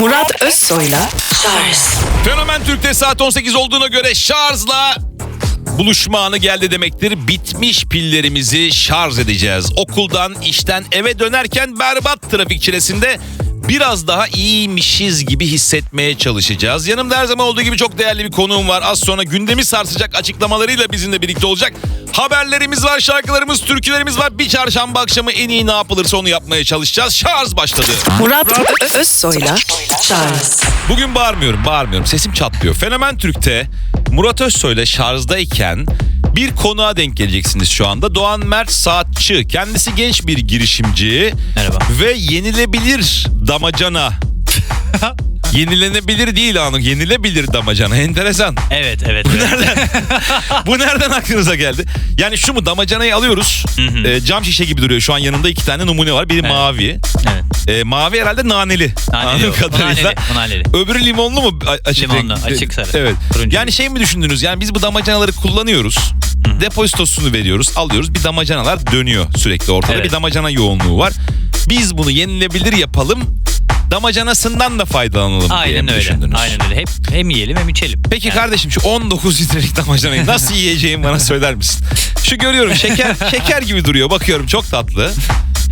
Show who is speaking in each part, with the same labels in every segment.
Speaker 1: Murat Özsoy'la Charles
Speaker 2: Fenomen Türk'te saat 18 olduğuna göre şarjla buluşma anı geldi demektir. Bitmiş pillerimizi şarj edeceğiz. Okuldan, işten eve dönerken berbat trafik çilesinde biraz daha iyiymişiz gibi hissetmeye çalışacağız. Yanımda her zaman olduğu gibi çok değerli bir konuğum var. Az sonra gündemi sarsacak açıklamalarıyla bizimle birlikte olacak. Haberlerimiz var, şarkılarımız, türkülerimiz var. Bir çarşamba akşamı en iyi ne yapılırsa onu yapmaya çalışacağız. Şarj başladı.
Speaker 1: Murat Özsoy'la Charles
Speaker 2: Bugün bağırmıyorum, bağırmıyorum. Sesim çatlıyor. Fenomen Türk'te Murat Özsoy'la şarjdayken bir konuğa denk geleceksiniz şu anda. Doğan Mert Saatçı. Kendisi genç bir girişimci.
Speaker 3: Merhaba.
Speaker 2: Ve yenilebilir damacana. Yenilenebilir değil anı. Yenilebilir damacana. Enteresan.
Speaker 3: Evet evet. evet.
Speaker 2: Bu nereden aklınıza geldi? Yani şu mu damacanayı alıyoruz.
Speaker 3: hı.
Speaker 2: Ee, cam şişe gibi duruyor. Şu an yanında iki tane numune var. Biri mavi.
Speaker 3: evet.
Speaker 2: Ee, mavi herhalde naneli.
Speaker 3: Naneli
Speaker 2: Anladığım
Speaker 3: o.
Speaker 2: kadarıyla.
Speaker 3: Naneli, naneli.
Speaker 2: Öbürü limonlu mu? A- Açık
Speaker 3: Limonlu,
Speaker 2: renk-
Speaker 3: açık sarı.
Speaker 2: Evet.
Speaker 3: Turuncu.
Speaker 2: Yani şey mi düşündünüz? Yani biz bu damacanaları kullanıyoruz. Depozitosunu veriyoruz, alıyoruz. Bir damacanalar dönüyor sürekli ortada.
Speaker 3: Evet.
Speaker 2: Bir damacana yoğunluğu var. Biz bunu yenilebilir yapalım. Damacanasından da faydalanalım diye
Speaker 3: Aynen
Speaker 2: mi
Speaker 3: öyle.
Speaker 2: düşündünüz?
Speaker 3: Aynen öyle. Hep hem yiyelim hem içelim.
Speaker 2: Peki
Speaker 3: Yani
Speaker 2: kardeşim şu 19 litrelik damacanayı nasıl yiyeceğim bana söyler misin? Şu görüyorum şeker şeker gibi duruyor. Bakıyorum çok tatlı.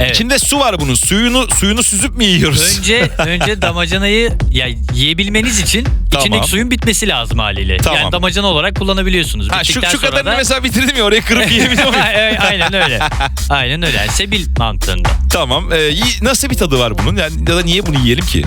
Speaker 3: Evet.
Speaker 2: İçinde su var bunun. Suyunu suyunu süzüp mü yiyoruz?
Speaker 3: Önce önce damacanayı ya yiyebilmeniz için
Speaker 2: Tamam.
Speaker 3: içindeki suyun bitmesi lazım haliyle.
Speaker 2: Tamam.
Speaker 3: Yani damacana olarak kullanabiliyorsunuz.
Speaker 2: Ha, şu,
Speaker 3: Bittikten
Speaker 2: şu
Speaker 3: sonra
Speaker 2: kadarını
Speaker 3: da-
Speaker 2: mesela bitirdim ya oraya kırıp yiyebiliyor muyum?
Speaker 3: Aynen öyle. Aynen öyle. Yani sebil mantığında.
Speaker 2: tamam. Ee, yi- nasıl bir tadı var bunun? Yani ya da niye bunu yiyelim ki?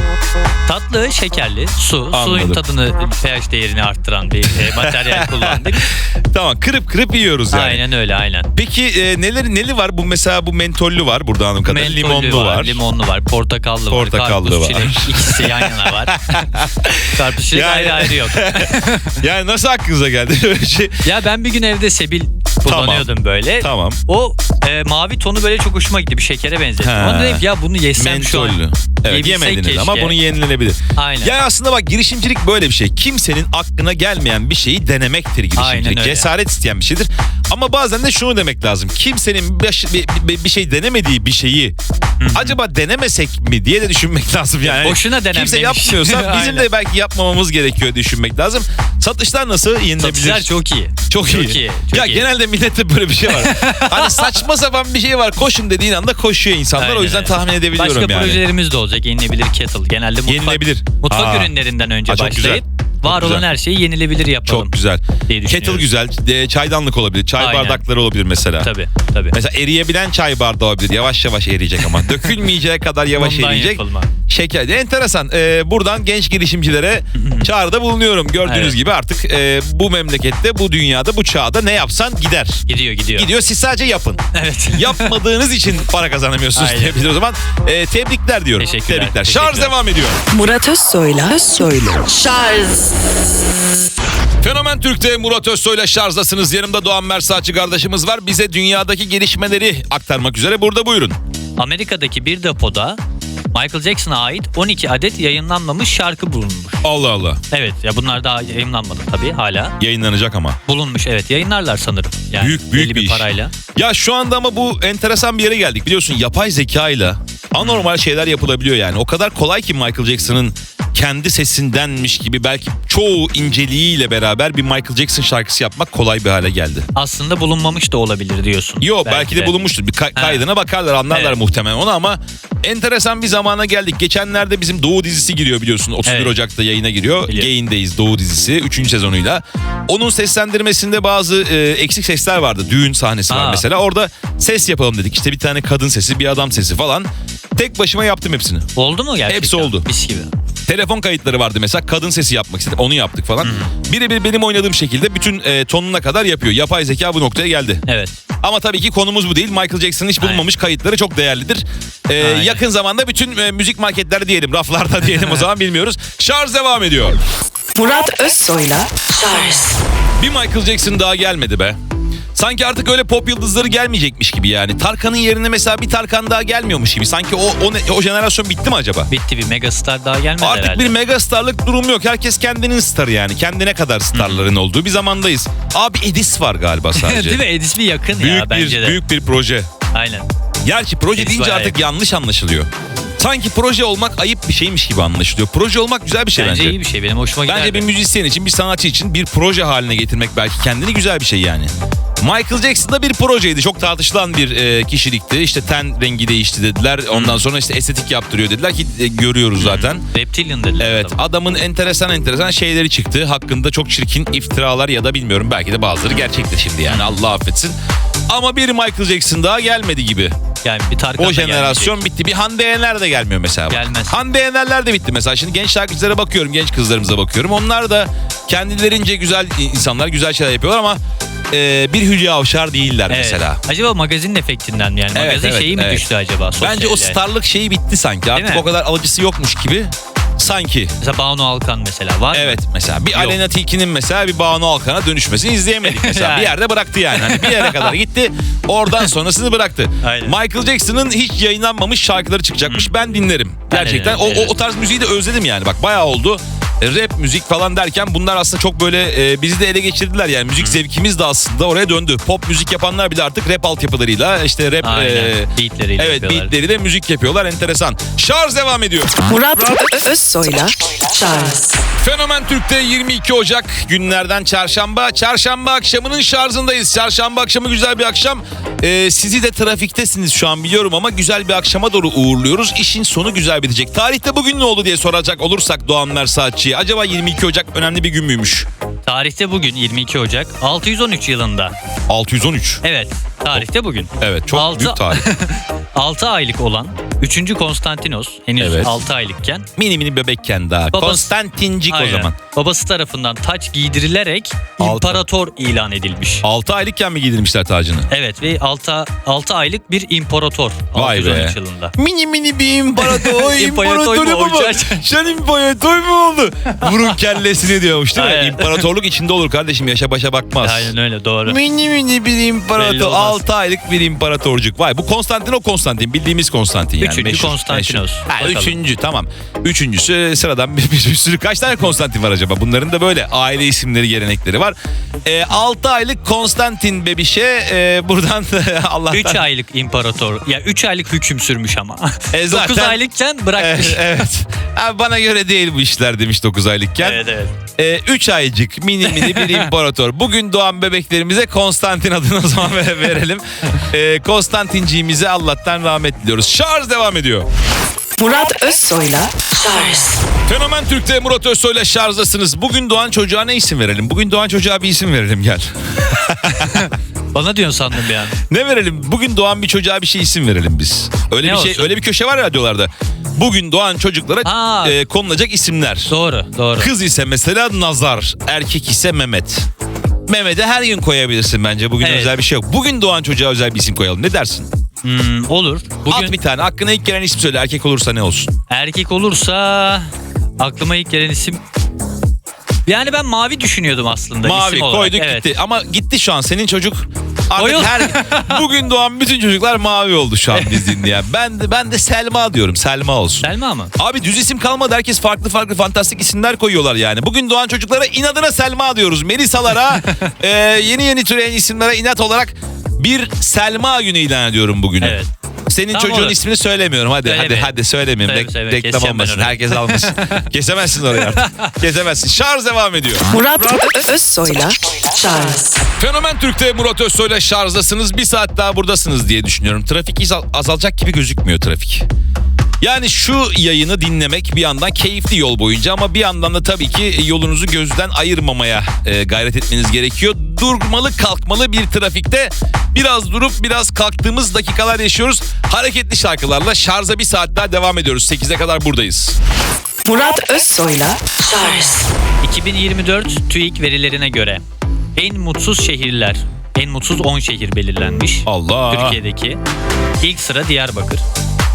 Speaker 3: Tatlı, şekerli, su,
Speaker 2: Anladım.
Speaker 3: suyun tadını pH değerini arttıran bir e, materyal kullandık.
Speaker 2: Tamam kırıp kırıp yiyoruz yani.
Speaker 3: Aynen öyle, aynen.
Speaker 2: Peki e, neleri neli var? Bu mesela bu mentollü var burada hanım kadar.
Speaker 3: Mentollü
Speaker 2: Limonlu var.
Speaker 3: limonlu var, portakallı,
Speaker 2: Portakallı
Speaker 3: var,
Speaker 2: var.
Speaker 3: karpuz, çilek ikisi yan yana var. karpuz çilek
Speaker 2: Yani-
Speaker 3: ayrı ayrı yok.
Speaker 2: Yani nasıl aklınıza geldi şey?
Speaker 3: ya ben bir gün evde sebil kullanıyordum böyle.
Speaker 2: Tamam.
Speaker 3: O e, mavi tonu böyle çok hoşuma gitti. Bir şekere benzetti.
Speaker 2: Ha.
Speaker 3: Ona dedim ya bunu yesem şu an.
Speaker 2: Mentollü. Evet yemediniz ama
Speaker 3: keşke.
Speaker 2: bunu yenilenebilir.
Speaker 3: Aynen.
Speaker 2: Yani aslında bak girişimcilik böyle bir şey. Kimsenin aklına gelmeyen bir şeyi denemektir girişimcilik. Cesaret isteyen bir şeydir. Ama bazen de şunu demek lazım. Kimsenin bir, bir, bir şey denemediği bir şeyi acaba denemesek mi diye de düşünmek lazım yani.
Speaker 3: Boşuna
Speaker 2: Kimse
Speaker 3: denenmemiş.
Speaker 2: yapmıyorsa bizim de belki yapmamamız gerekiyor düşünmek lazım. Satışlar nasıl? Yenilebilir.
Speaker 3: Satışlar çok iyi.
Speaker 2: Çok iyi.
Speaker 3: Çok iyi, çok
Speaker 2: ya
Speaker 3: iyi.
Speaker 2: genelde millette böyle bir şey var. hani saçma sapan bir şey var. Koşun dediğin anda koşuyor insanlar.
Speaker 3: Aynen
Speaker 2: o yüzden tahmin edebiliyorum
Speaker 3: Başka
Speaker 2: yani.
Speaker 3: projelerimiz de olacak. Yenilebilir kettle. Genelde mutfak,
Speaker 2: Yenilebilir.
Speaker 3: mutfak
Speaker 2: Aa.
Speaker 3: ürünlerinden önce
Speaker 2: Aa, çok
Speaker 3: başlayıp
Speaker 2: güzel.
Speaker 3: Var olan her şeyi yenilebilir yapalım.
Speaker 2: Çok güzel.
Speaker 3: diye
Speaker 2: Kettle güzel. Çaydanlık olabilir. Çay
Speaker 3: Aynen.
Speaker 2: bardakları olabilir mesela.
Speaker 3: Tabii tabii.
Speaker 2: Mesela eriyebilen çay bardağı olabilir. Yavaş yavaş eriyecek ama. Dökülmeyeceği kadar yavaş
Speaker 3: Ondan
Speaker 2: eriyecek.
Speaker 3: yapılma.
Speaker 2: Şeker. Enteresan. Ee, buradan genç girişimcilere çağrıda bulunuyorum. Gördüğünüz
Speaker 3: Evet.
Speaker 2: gibi artık e, bu memlekette, bu dünyada, bu çağda ne yapsan gider.
Speaker 3: Gidiyor gidiyor.
Speaker 2: Gidiyor siz sadece yapın.
Speaker 3: Evet.
Speaker 2: Yapmadığınız için para kazanamıyorsunuz
Speaker 3: Aynen.
Speaker 2: diyebiliriz o zaman. E, tebrikler diyorum.
Speaker 3: Teşekkürler,
Speaker 2: Tebrikler.
Speaker 3: teşekkürler.
Speaker 2: Şarj devam ediyor.
Speaker 1: Murat Özsoy'la Özsoy'la Charles
Speaker 2: Fenomen Türk'te Murat Özsoy'la şarjdasınız. Yanımda Doğan Mersaçı kardeşimiz var. Bize dünyadaki gelişmeleri aktarmak üzere burada buyurun.
Speaker 3: Amerika'daki bir depoda Michael Jackson'a ait 12 adet yayınlanmamış şarkı bulunmuş.
Speaker 2: Allah Allah.
Speaker 3: Evet ya bunlar daha yayınlanmadı tabii hala.
Speaker 2: Yayınlanacak ama.
Speaker 3: Bulunmuş evet yayınlarlar sanırım. Yani
Speaker 2: Büyük- büyük bir
Speaker 3: bir
Speaker 2: iş.
Speaker 3: parayla.
Speaker 2: Ya şu anda ama bu enteresan bir yere geldik. Biliyorsun yapay zekayla anormal şeyler yapılabiliyor yani. O kadar kolay ki Michael Jackson'ın kendi sesindenmiş gibi belki çoğu inceliğiyle beraber bir Michael Jackson şarkısı yapmak kolay bir hale geldi.
Speaker 3: Aslında bulunmamış da olabilir diyorsun.
Speaker 2: Yo belki, de. bulunmuştur. Bir kay- kaydına bakarlar anlarlar
Speaker 3: Evet.
Speaker 2: muhtemelen onu ama enteresan bir zamana geldik. Geçenlerde bizim Doğu dizisi giriyor biliyorsun. 31
Speaker 3: Evet.
Speaker 2: Ocak'ta yayına giriyor. Gayin'deyiz Doğu dizisi 3. sezonuyla. Onun seslendirmesinde bazı e, eksik sesler vardı. Düğün sahnesi var
Speaker 3: Aa.
Speaker 2: mesela. Orada ses yapalım dedik. İşte bir tane kadın sesi, bir adam sesi falan. Tek başıma yaptım hepsini.
Speaker 3: Oldu mu gerçekten?
Speaker 2: Hepsi oldu.
Speaker 3: Mis gibi.
Speaker 2: Telefon kayıtları vardı mesela. Kadın sesi yapmak istedim. Onu yaptık falan. Birebir benim oynadığım şekilde bütün e, tonuna kadar yapıyor. Yapay zeka bu noktaya geldi.
Speaker 3: Evet.
Speaker 2: Ama tabii ki konumuz bu değil. Michael Jackson'ın hiç bulunmamış kayıtları çok değerlidir.
Speaker 3: Aynen.
Speaker 2: yakın zamanda bütün e, müzik marketlerde diyelim, raflarda diyelim o zaman bilmiyoruz. Şarj devam ediyor.
Speaker 1: Murat Özsoy'la Charles
Speaker 2: Bir Michael Jackson daha gelmedi be. Sanki artık öyle pop yıldızları gelmeyecekmiş gibi yani. Tarkan'ın yerine mesela bir Tarkan daha gelmiyormuş gibi. Sanki o o, o jenerasyon bitti mi acaba?
Speaker 3: Bitti bir megastar daha gelmedi
Speaker 2: Artık
Speaker 3: herhalde.
Speaker 2: bir megastarlık durumu yok. Herkes kendinin starı yani. Kendine kadar starların olduğu bir zamandayız. Abi Edis var galiba sadece.
Speaker 3: Değil mi? Edis bir yakın
Speaker 2: Büyük
Speaker 3: ya bence
Speaker 2: bir
Speaker 3: de.
Speaker 2: büyük bir proje.
Speaker 3: Aynen.
Speaker 2: Gerçi proje
Speaker 3: Edis
Speaker 2: deyince artık yanlış anlaşılıyor. Sanki proje olmak ayıp bir şeymiş gibi anlaşılıyor. Proje olmak güzel bir şey
Speaker 3: Bence,
Speaker 2: bence.
Speaker 3: iyi bir şey. Benim hoşuma gider.
Speaker 2: Bence bir müzisyen için, bir sanatçı için bir proje haline getirmek belki kendini güzel bir şey yani. Michael Jackson da bir projeydi. Çok tartışılan bir e, kişilikti. İşte ten rengi değişti dediler. Ondan sonra işte estetik yaptırıyor dediler ki e, görüyoruz zaten.
Speaker 3: Reptilian dediler.
Speaker 2: Evet
Speaker 3: adama.
Speaker 2: adamın enteresan enteresan şeyleri çıktı. Hakkında çok çirkin iftiralar ya da bilmiyorum belki de bazıları gerçektir şimdi yani Allah affetsin. Ama bir Michael Jackson daha gelmedi gibi.
Speaker 3: Yani bir Tarkan
Speaker 2: O
Speaker 3: da
Speaker 2: jenerasyon
Speaker 3: gelmeyecek.
Speaker 2: bitti. Bir Hande Yener de gelmiyor mesela.
Speaker 3: Gelmez.
Speaker 2: Hande Yener'ler de bitti mesela. Şimdi genç şarkıcılara bakıyorum, genç kızlarımıza bakıyorum. Onlar da kendilerince güzel insanlar, güzel şeyler yapıyorlar ama e, bir Hülya Avşar değiller
Speaker 3: Evet.
Speaker 2: mesela.
Speaker 3: Acaba magazin efektinden mi yani?
Speaker 2: Evet,
Speaker 3: magazin
Speaker 2: evet,
Speaker 3: şeyi mi
Speaker 2: evet.
Speaker 3: düştü acaba? Sosyal
Speaker 2: Bence o
Speaker 3: yani.
Speaker 2: starlık şeyi bitti sanki. Artık
Speaker 3: mi?
Speaker 2: o kadar alıcısı yokmuş gibi. Sanki.
Speaker 3: Mesela Banu Alkan mesela var mı?
Speaker 2: Evet mesela bir
Speaker 3: Yok.
Speaker 2: Alena Tilki'nin mesela bir Banu Alkan'a dönüşmesini izleyemedik mesela.
Speaker 3: Yani.
Speaker 2: Bir yerde bıraktı yani. Hani bir yere kadar gitti. Oradan sonrasını bıraktı.
Speaker 3: Aynen.
Speaker 2: Michael Jackson'ın hiç yayınlanmamış şarkıları çıkacakmış. Ben dinlerim. Gerçekten o, o, o tarz müziği de özledim yani. Bak bayağı oldu. E, Rap müzik falan derken bunlar aslında çok böyle e, bizi de ele geçirdiler yani müzik zevkimiz de aslında oraya döndü. Pop müzik yapanlar bile artık rap altyapılarıyla işte rap
Speaker 3: Aynen.
Speaker 2: e,
Speaker 3: Beatleriyle
Speaker 2: evet
Speaker 3: yapıyorlar.
Speaker 2: beatleriyle müzik yapıyorlar enteresan. Şarj devam ediyor.
Speaker 1: Murat Ö- Özsoy'la Charles
Speaker 2: Fenomen Türk'te 22 Ocak günlerden çarşamba. Çarşamba akşamının şarjındayız. Çarşamba akşamı güzel bir akşam. Ee, sizi de trafiktesiniz şu an biliyorum ama güzel bir akşama doğru uğurluyoruz. İşin sonu güzel bitecek. Tarihte bugün ne oldu diye soracak olursak Doğan Mersaatçı'ya. Acaba 22 Ocak önemli bir gün müymüş?
Speaker 3: Tarihte bugün 22 Ocak 613 yılında.
Speaker 2: 613.
Speaker 3: Evet tarihte bugün.
Speaker 2: Evet çok
Speaker 3: Altı-
Speaker 2: büyük tarih.
Speaker 3: 6 aylık olan 3. Konstantinos henüz
Speaker 2: Evet.
Speaker 3: 6 aylıkken
Speaker 2: mini mini bebekken daha.
Speaker 3: Babası-
Speaker 2: Konstantincik o
Speaker 3: aynen,
Speaker 2: zaman.
Speaker 3: babası tarafından taç giydirilerek
Speaker 2: Altı.
Speaker 3: imparator ilan edilmiş.
Speaker 2: 6 aylıkken mi giydirmişler tacını?
Speaker 3: Evet ve 6, 6 aylık bir imparator
Speaker 2: Vay be.
Speaker 3: 613 yılında.
Speaker 2: Mini mini bir imparator.
Speaker 3: İmparator mu
Speaker 2: İmparatoru
Speaker 3: olacak?
Speaker 2: Sen imparator mu oldu? Vurun kellesini diyormuş değil mi?
Speaker 3: Aynen.
Speaker 2: İmparatorluk içinde olur kardeşim. Yaşa başa bakmaz.
Speaker 3: Aynen öyle doğru.
Speaker 2: Mini mini bir
Speaker 3: Belli
Speaker 2: imparator.
Speaker 3: olmaz.
Speaker 2: 6 aylık bir imparatorcuk. Vay bu Konstantin o Konstantin. Bildiğimiz Konstantin yani.
Speaker 3: Üçüncü
Speaker 2: meşhur,
Speaker 3: Konstantinos.
Speaker 2: meşhur. Ha,
Speaker 3: Bakalım.
Speaker 2: üçüncü tamam. Üçüncüsü sıradan bir, bir, bir sürü. Kaç tane Konstantin var acaba? Bunların da böyle aile isimleri, gelenekleri var. 6 aylık Konstantin bebişe e, buradan Allah'tan.
Speaker 3: 3 aylık imparator. Ya 3 aylık hüküm sürmüş ama.
Speaker 2: E,
Speaker 3: 9
Speaker 2: zaten-
Speaker 3: aylıkken bırakmış.
Speaker 2: Evet, evet. Ha, bana göre değil bu işler demiş 9 aylıkken.
Speaker 3: evet evet.
Speaker 2: 3 aycık mini mini bir imparator. Bugün doğan bebeklerimize Konstantin adını o zaman ver- verelim. E, Konstantinciğimize Allah'tan rahmet diliyoruz. Şarj devam ediyor.
Speaker 1: Murat Özsoy'la Charles
Speaker 2: Fenomen Türk'te Murat Özsoy'la şarjdasınız. Bugün doğan çocuğa ne isim verelim? Bugün doğan çocuğa bir isim verelim gel.
Speaker 3: Bana diyorsun sandım bir an.
Speaker 2: Ne verelim? Bugün doğan bir çocuğa bir şey isim verelim biz. Öyle
Speaker 3: Ne
Speaker 2: bir şey,
Speaker 3: olsun?
Speaker 2: öyle bir köşe var ya radyolarda. Bugün doğan çocuklara e, konulacak isimler.
Speaker 3: Doğru doğru.
Speaker 2: Kız ise mesela Nazar, erkek ise Mehmet. Mehmet'e her gün koyabilirsin bence. Bugün
Speaker 3: Evet.
Speaker 2: özel bir şey yok. Bugün doğan çocuğa özel bir isim koyalım. Ne dersin?
Speaker 3: Hmm, olur. Bugün
Speaker 2: At bir tane. Aklına ilk gelen isim söyle. Erkek olursa ne olsun?
Speaker 3: erkek olursa aklıma ilk gelen isim yani ben mavi düşünüyordum aslında
Speaker 2: Mavi
Speaker 3: isim olarak.
Speaker 2: koyduk
Speaker 3: evet.
Speaker 2: gitti. Ama gitti şu an. Senin çocuk artık her bugün doğan bütün çocuklar mavi oldu şu an biz dinleyen. Ben de ben de Selma diyorum. Selma olsun.
Speaker 3: Selma mı?
Speaker 2: Abi düz isim kalmadı. Herkes farklı farklı fantastik isimler koyuyorlar yani. Bugün doğan çocuklara inadına Selma diyoruz. Melisalara e, yeni yeni türeyen isimlere inat olarak bir Selma günü ilan ediyorum bugünü.
Speaker 3: Evet.
Speaker 2: Senin
Speaker 3: Tamam,
Speaker 2: çocuğun
Speaker 3: olur.
Speaker 2: ismini söylemiyorum. Hadi
Speaker 3: Söyleme.
Speaker 2: hadi hadi söylemeyeyim.
Speaker 3: Söyleme.
Speaker 2: reklam olmasın. Herkes almasın. Kesemezsin orayı artık. Kesemezsin. Şarj devam ediyor.
Speaker 1: Murat Ö- Özsoy'la Charles
Speaker 2: Fenomen Türk'te Murat Özsoy'la şarjdasınız. Bir saat daha buradasınız diye düşünüyorum. Trafik azalacak gibi gözükmüyor trafik. Yani şu yayını dinlemek bir yandan keyifli yol boyunca ama bir yandan da tabii ki yolunuzu gözden ayırmamaya e, gayret etmeniz gerekiyor. Durmalı kalkmalı bir trafikte biraz durup biraz kalktığımız dakikalar yaşıyoruz. Hareketli şarkılarla şarja bir saat daha devam ediyoruz. 8'e kadar buradayız.
Speaker 1: Murat Özsoy'la Charles
Speaker 3: 2024 TÜİK verilerine göre en mutsuz şehirler, en mutsuz 10 şehir belirlenmiş.
Speaker 2: Allah.
Speaker 3: Türkiye'deki. İlk sıra Diyarbakır.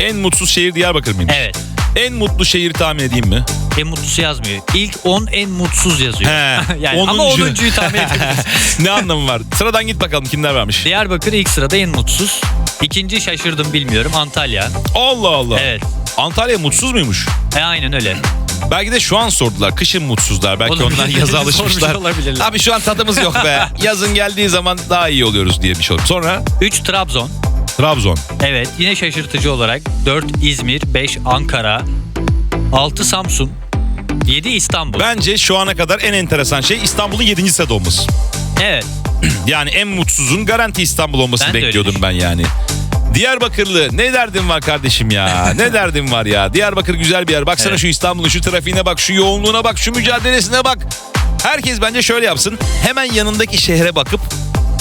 Speaker 2: En mutsuz şehir Diyarbakır mıymış?
Speaker 3: Evet.
Speaker 2: En mutlu şehir tahmin edeyim mi?
Speaker 3: En mutlusu yazmıyor. İlk 10 en mutsuz yazıyor.
Speaker 2: He,
Speaker 3: yani ama
Speaker 2: onuncu.
Speaker 3: 10.yu tahmin edebiliriz.
Speaker 2: ne anlamı var? Sıradan git bakalım kimler varmış.
Speaker 3: Diyarbakır ilk sırada en mutsuz. İkinci şaşırdım bilmiyorum Antalya.
Speaker 2: Allah Allah.
Speaker 3: Evet.
Speaker 2: Antalya mutsuz muymuş?
Speaker 3: E aynen öyle.
Speaker 2: Belki de şu an sordular. Kışın mutsuzlar. Belki
Speaker 3: Olabilir.
Speaker 2: onlar yaza alışmışlar. Abi şu an tadımız yok be. Yazın geldiği zaman daha iyi oluyoruz diye bir şey. Sonra
Speaker 3: 3 Trabzon.
Speaker 2: Trabzon.
Speaker 3: Evet yine şaşırtıcı olarak 4 İzmir, 5 Ankara, 6 Samsun, 7 İstanbul.
Speaker 2: Bence şu ana kadar en enteresan şey İstanbul'un 7. sırada olması.
Speaker 3: Evet.
Speaker 2: Yani en mutsuzun garanti İstanbul olmasını
Speaker 3: Ben de öyle
Speaker 2: bekliyordum ben yani. Diyarbakırlı ne derdin var kardeşim ya? Ne derdin var ya? Diyarbakır güzel bir yer. Baksana
Speaker 3: Evet.
Speaker 2: şu İstanbul'un şu trafiğine bak, şu yoğunluğuna bak, şu mücadelesine bak. Herkes bence şöyle yapsın. Hemen yanındaki şehre bakıp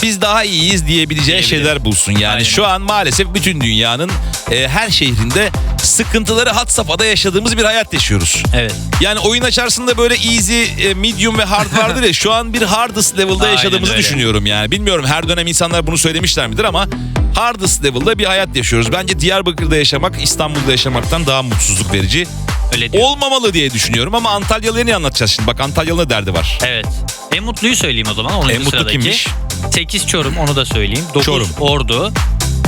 Speaker 2: biz daha iyiyiz diyebileceği şeyler bulsun. Yani
Speaker 3: Aynen.
Speaker 2: şu an maalesef bütün dünyanın e, her şehrinde sıkıntıları had safhada yaşadığımız bir hayat yaşıyoruz.
Speaker 3: Evet.
Speaker 2: Yani oyun açarsın da böyle easy, e, medium ve hard vardır ya şu an bir hardest level'da
Speaker 3: Aynen
Speaker 2: yaşadığımızı
Speaker 3: öyle.
Speaker 2: düşünüyorum yani. Bilmiyorum her dönem insanlar bunu söylemişler midir ama hardest level'da bir hayat yaşıyoruz. Bence Diyarbakır'da yaşamak İstanbul'da yaşamaktan daha mutsuzluk verici
Speaker 3: Öyle diyor.
Speaker 2: olmamalı diye düşünüyorum ama Antalyalı'ya ne anlatacağız şimdi? Bak Antalyalı'nın derdi var.
Speaker 3: Evet. En mutluyu söyleyeyim o zaman. 10.
Speaker 2: En mutlu
Speaker 3: sıradaki.
Speaker 2: kimmiş?
Speaker 3: 8 Çorum onu da söyleyeyim. 9
Speaker 2: Çorum.
Speaker 3: Ordu.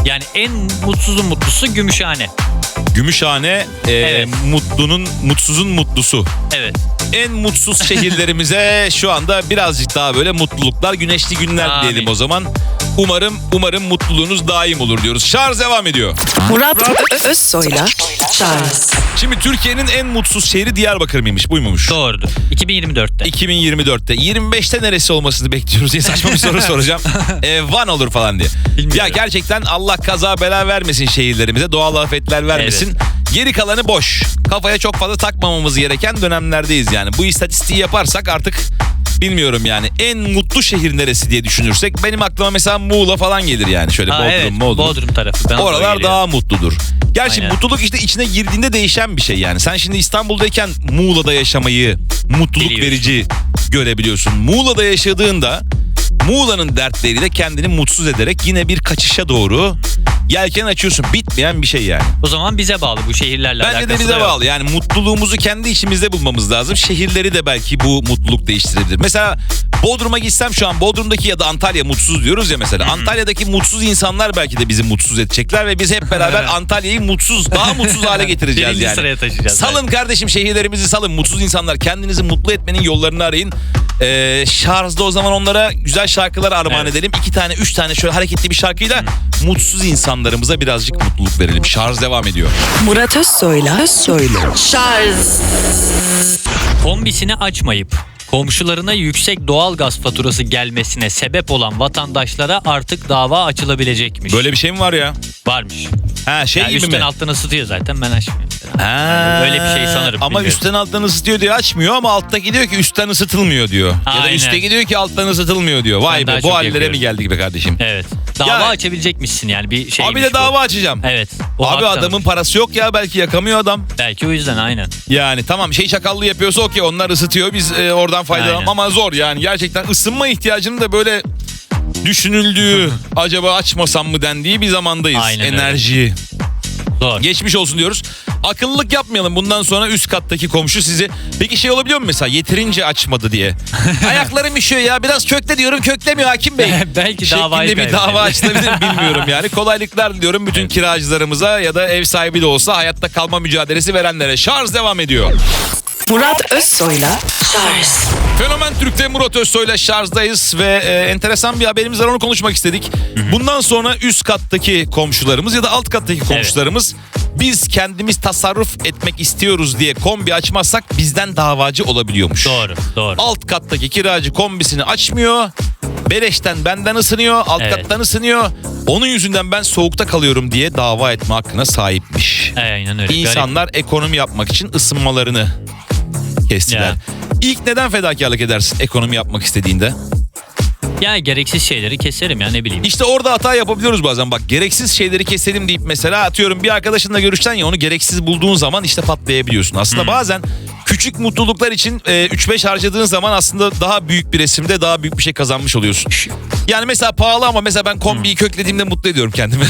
Speaker 3: Yani en mutsuzun mutlusu Gümüşhane.
Speaker 2: Gümüşhane e,
Speaker 3: Evet.
Speaker 2: mutlunun mutsuzun mutlusu.
Speaker 3: Evet.
Speaker 2: En mutsuz şehirlerimize şu anda birazcık daha böyle mutluluklar, güneşli günler
Speaker 3: Amin.
Speaker 2: diyelim o zaman. Umarım umarım mutluluğunuz daim olur diyoruz. Şarj devam ediyor.
Speaker 1: Murat Ö- Özsoy'la Charles
Speaker 2: Şimdi Türkiye'nin en mutsuz şehri Diyarbakır mıymış? Buymuş.
Speaker 3: Doğrudur. 2024'te.
Speaker 2: 2024'te 25'te neresi olmasını bekliyoruz diye saçma bir soru soracağım. E, Van olur falan diye.
Speaker 3: Bilmiyorum.
Speaker 2: Ya gerçekten Allah kaza bela vermesin şehirlerimize. Doğal afetler vermesin. Geri kalanı boş. Kafaya çok fazla takmamamız gereken dönemlerdeyiz yani. Bu istatistiği yaparsak artık bilmiyorum yani. En mutlu şehir neresi diye düşünürsek benim aklıma mesela Muğla falan gelir yani. Şöyle
Speaker 3: Ha,
Speaker 2: Bodrum,
Speaker 3: evet.
Speaker 2: Bodrum.
Speaker 3: Bodrum tarafı. Ben
Speaker 2: Oralar daha mutludur. Gerçi
Speaker 3: Aynen.
Speaker 2: mutluluk işte içine girdiğinde değişen bir şey yani. Sen şimdi İstanbul'dayken Muğla'da yaşamayı mutluluk
Speaker 3: Biliyorsun.
Speaker 2: verici görebiliyorsun. Muğla'da yaşadığında Muğla'nın dertleriyle kendini mutsuz ederek yine bir kaçışa doğru yelken açıyorsun. Bitmeyen bir şey yani.
Speaker 3: O zaman bize bağlı bu şehirlerle
Speaker 2: Bence de
Speaker 3: alakası
Speaker 2: bize
Speaker 3: da yok.
Speaker 2: bağlı. Yani mutluluğumuzu kendi içimizde bulmamız lazım. Şehirleri de belki bu mutluluk değiştirebilir. Mesela Bodrum'a gitsem şu an Bodrum'daki ya da Antalya mutsuz diyoruz ya mesela. Antalya'daki mutsuz insanlar belki de bizi mutsuz edecekler ve biz hep beraber Antalya'yı mutsuz, daha mutsuz hale getireceğiz
Speaker 3: Birinci
Speaker 2: yani.
Speaker 3: sıraya taşıyacağız.
Speaker 2: Salın kardeşim şehirlerimizi salın. Mutsuz insanlar kendinizi mutlu etmenin yollarını arayın. Ee, Şarj'da o zaman onlara güzel şarkılar armağan
Speaker 3: Evet.
Speaker 2: edelim. İki tane, üç tane şöyle hareketli bir şarkıyla mutsuz insanlarımıza birazcık mutluluk verelim. Şarj devam ediyor.
Speaker 1: Murat Özsoy'la Özsoy'la
Speaker 3: Kombisini açmayıp komşularına yüksek doğalgaz faturası gelmesine sebep olan vatandaşlara artık dava açılabilecekmiş.
Speaker 2: Böyle bir şey mi var ya?
Speaker 3: varmış.
Speaker 2: Ha şey
Speaker 3: Yani
Speaker 2: gibi
Speaker 3: üstten
Speaker 2: mi?
Speaker 3: alttan ısıtıyor zaten ben açmıyorum.
Speaker 2: Ha,
Speaker 3: Öyle bir şey sanırım,
Speaker 2: Ama
Speaker 3: bilmiyorum.
Speaker 2: üstten alttan ısıtıyor diyor açmıyor ama alttaki diyor ki üstten ısıtılmıyor diyor. Ya da
Speaker 3: Aynen.
Speaker 2: üstteki diyor ki alttan ısıtılmıyor diyor. Vay
Speaker 3: Ben
Speaker 2: be bu hallere
Speaker 3: yapıyorum.
Speaker 2: mi geldik be kardeşim?
Speaker 3: Evet. Dava
Speaker 2: Ya-
Speaker 3: açabilecekmişsin yani bir şey.
Speaker 2: Abi de dava açacağım.
Speaker 3: Evet. o
Speaker 2: Abi
Speaker 3: hak
Speaker 2: adamın parası yok ya belki yakamıyor adam.
Speaker 3: Belki o yüzden aynen.
Speaker 2: Yani tamam şey çakallı yapıyorsa okey onlar ısıtıyor biz e, oradan faydalanalım
Speaker 3: Aynen.
Speaker 2: ama zor yani gerçekten ısınma ihtiyacını da böyle düşünüldüğü acaba açmasam mı dendiği bir zamandayız.
Speaker 3: Aynen öyle.
Speaker 2: Enerji.
Speaker 3: Zor.
Speaker 2: Geçmiş olsun diyoruz. Akıllılık yapmayalım. Bundan sonra üst kattaki komşu sizi... Peki şey olabiliyor mu mesela yeterince açmadı diye? Ayaklarım üşüyor ya biraz kökle diyorum köklemiyor hakim bey.
Speaker 3: Belki davayı
Speaker 2: Şeklinde bir dava açılabilir mi bilmiyorum yani. Kolaylıklar diliyorum bütün kiracılarımıza ya da ev sahibi de olsa hayatta kalma mücadelesi verenlere. Şarj devam ediyor.
Speaker 1: Murat Özsoy'la
Speaker 2: Fenomen Türk'te Murat Özsoy'la şarjdayız ve e, enteresan bir haberimiz var onu konuşmak istedik. Bundan sonra üst kattaki komşularımız ya da alt kattaki komşularımız biz kendimiz tasarruf etmek istiyoruz diye kombi açmazsak bizden davacı olabiliyormuş.
Speaker 3: Doğru, doğru.
Speaker 2: Alt kattaki kiracı kombisini açmıyor. Beleşten benden ısınıyor, alt
Speaker 3: Evet.
Speaker 2: kattan ısınıyor. Onun yüzünden ben soğukta kalıyorum diye dava etme hakkına sahipmiş.
Speaker 3: Aynen öyle. Garip.
Speaker 2: İnsanlar ekonomi yapmak için ısınmalarını kestiler.
Speaker 3: Ya.
Speaker 2: İlk neden fedakarlık edersin ekonomi yapmak istediğinde?
Speaker 3: Ya gereksiz şeyleri keserim ya ne bileyim.
Speaker 2: İşte orada hata yapabiliyoruz bazen. Bak gereksiz şeyleri keselim deyip mesela atıyorum bir arkadaşınla görüşten ya onu gereksiz bulduğun zaman işte patlayabiliyorsun. Aslında
Speaker 3: Hmm.
Speaker 2: bazen küçük mutluluklar için e, 3-5 harcadığın zaman aslında daha büyük bir resimde daha büyük bir şey kazanmış oluyorsun. Yani mesela pahalı ama mesela ben kombiyi
Speaker 3: Hmm.
Speaker 2: köklediğimde mutlu ediyorum kendimi.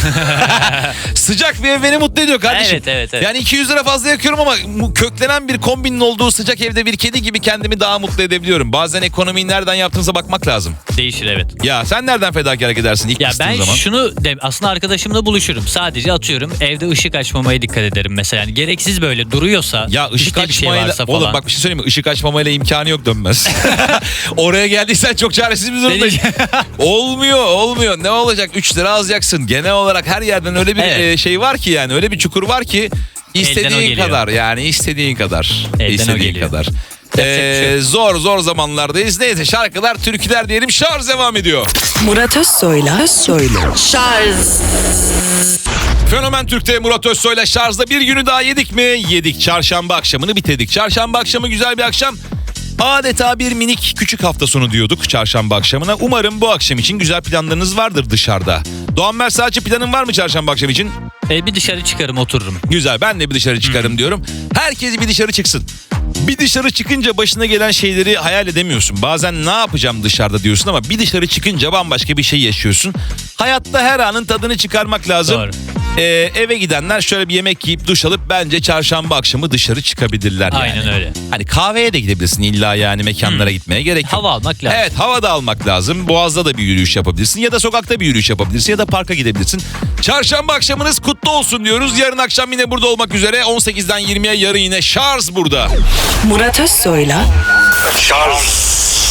Speaker 2: sıcak bir ev beni mutlu ediyor kardeşim.
Speaker 3: Evet, evet, evet.
Speaker 2: Yani 200 lira fazla yakıyorum ama köklenen bir kombinin olduğu sıcak evde bir kedi gibi kendimi daha mutlu edebiliyorum. Bazen ekonomiyi nereden yaptığınıza bakmak lazım.
Speaker 3: Değişir evet.
Speaker 2: Ya sen nereden fedakarlık edersin ilk
Speaker 3: Ya ben
Speaker 2: zaman?
Speaker 3: şunu de, aslında arkadaşımla buluşurum. Sadece atıyorum evde ışık açmamaya dikkat ederim mesela. Yani gereksiz böyle duruyorsa
Speaker 2: Ya ışık
Speaker 3: işte bir şey varsa
Speaker 2: oğlum Oğlum bak bir şey söyleyeyim mi? Işık açmamayla imkanı yok dönmez. Oraya geldiysen çok çaresiz bir durumdayız. olmuyor olmuyor. Ne olacak? 3 lira alacaksın. Genel olarak her yerden öyle bir
Speaker 3: Evet.
Speaker 2: e, şey var ki yani öyle bir çukur var ki
Speaker 3: o
Speaker 2: istediğin
Speaker 3: geliyor.
Speaker 2: kadar yani istediğin kadar.
Speaker 3: Elden o
Speaker 2: istediğin
Speaker 3: geliyor.
Speaker 2: kadar.
Speaker 3: bir şey
Speaker 2: Ee, zor zor zamanlardayız. Neyse şarkılar, türküler diyelim. Şarj devam ediyor.
Speaker 1: Murat Özsoy'la Özsoy'la Şarj
Speaker 2: Fenomen Türk'te Murat Özsoy'la şarjda bir günü daha yedik mi? Yedik. Çarşamba akşamını bitirdik. Çarşamba akşamı güzel bir akşam. Adeta bir minik küçük hafta sonu diyorduk çarşamba akşamına. Umarım bu akşam için güzel planlarınız vardır dışarıda. Doğan Mersaç'ı planın var mı çarşamba akşam için?
Speaker 3: E, bir dışarı çıkarım otururum.
Speaker 2: Güzel ben de bir dışarı çıkarım diyorum. Herkes bir dışarı çıksın. Bir dışarı çıkınca başına gelen şeyleri hayal edemiyorsun. Bazen ne yapacağım dışarıda diyorsun ama bir dışarı çıkınca bambaşka bir şey yaşıyorsun. Hayatta her anın tadını çıkarmak lazım.
Speaker 3: Doğru.
Speaker 2: Ee, eve gidenler şöyle bir yemek yiyip duş alıp bence çarşamba akşamı dışarı çıkabilirler yani.
Speaker 3: Aynen öyle.
Speaker 2: Hani kahveye de gidebilirsin illa yani mekanlara gitmeye gerek yok.
Speaker 3: Hava almak lazım.
Speaker 2: Evet hava da almak lazım. Boğaz'da da bir yürüyüş yapabilirsin ya da sokakta bir yürüyüş yapabilirsin ya da parka gidebilirsin. Çarşamba akşamınız kutlu olsun diyoruz. Yarın akşam yine burada olmak üzere 18'den 20'ye yarın yine şarj burada.
Speaker 1: Murat Özsoy'la
Speaker 4: Charles